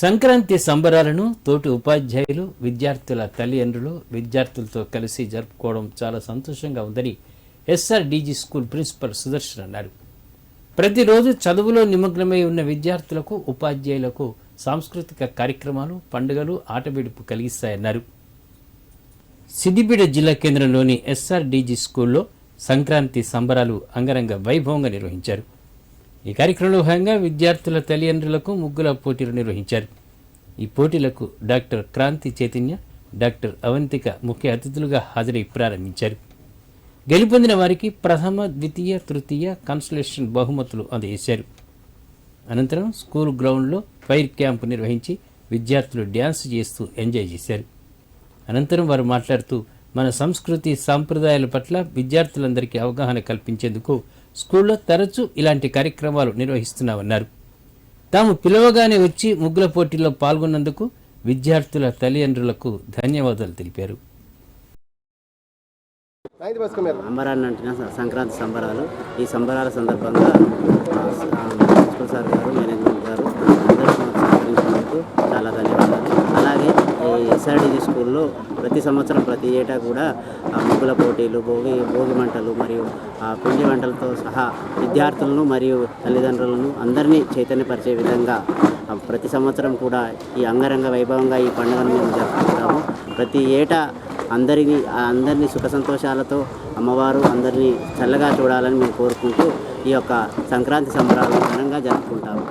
సంక్రాంతి సంబరాలను తోటి ఉపాధ్యాయులు విద్యార్థుల తల్లిదండ్రులు విద్యార్థులతో కలిసి జరుపుకోవడం చాలా సంతోషంగా ఉందని ఎస్ఆర్డీజీ స్కూల్ ప్రిన్సిపల్ సుదర్శన్ అన్నారు. ప్రతిరోజు చదువులో నిమగ్నమై ఉన్న విద్యార్థులకు ఉపాధ్యాయులకు సాంస్కృతిక కార్యక్రమాలు పండుగలు ఆటబిడుపు కలిగిస్తాయన్నారు. సిద్దిపేట జిల్లా కేంద్రంలోని ఎస్ఆర్డీజీ స్కూల్లో సంక్రాంతి సంబరాలు అంగరంగ వైభవంగా నిర్వహించారు. ఈ కార్యక్రమంలో భాగంగా విద్యార్థుల తల్లిదండ్రులకు ముగ్గుల పోటీలు నిర్వహించారు. ఈ పోటీలకు డాక్టర్ క్రాంతి చైతన్య డాక్టర్ అవంతిక ముఖ్య అతిథులుగా హాజరై ప్రారంభించారు. గెలుపొందిన వారికి ప్రథమ ద్వితీయ తృతీయ కన్సలేషన్ బహుమతులు అందజేశారు. అనంతరం స్కూల్ గ్రౌండ్లో ఫైర్ క్యాంపు నిర్వహించి విద్యార్థులు డ్యాన్స్ చేస్తూ ఎంజాయ్ చేశారు. అనంతరం వారు మాట్లాడుతూ మన సంస్కృతి సాంప్రదాయాల పట్ల విద్యార్థులందరికీ అవగాహన కల్పించేందుకు స్కూల్లో తరచూ ఇలాంటి కార్యక్రమాలు నిర్వహిస్తున్నామన్నారు. తాము పిలవగానే వచ్చి ముగ్గుల పోటీల్లో పాల్గొన్నందుకు విద్యార్థుల తల్లిదండ్రులకు ధన్యవాదాలు తెలిపారు. అంబరాన్ని అంటున్న సంక్రాంతి సంబరాలు. ఈ సంబరాల సందర్భంగా ప్రిన్సిపల్ సార్ గారు స్కూల్లో ప్రతి సంవత్సరం ప్రతి ఏటా కూడా ఆ, ముగ్గుల పోటీలు భోగి భోగి మంటలు మరియు ఆ, పిండి వంటలతో సహా విద్యార్థులను మరియు తల్లిదండ్రులను అందరినీ చైతన్యపరిచే విధంగా ప్రతి సంవత్సరం కూడా ఈ అంగరంగ వైభవంగా ఈ పండుగను మేము జరుపుకుంటాము. ప్రతి ఏటా అందరినీ ఆ అందరినీ సుఖ సంతోషాలతో అమ్మవారు అందరినీ చల్లగా చూడాలని మేము కోరుకుంటూ ఈ యొక్క సంక్రాంతి సంబరాలను ఘనంగా జరుపుకుంటాము.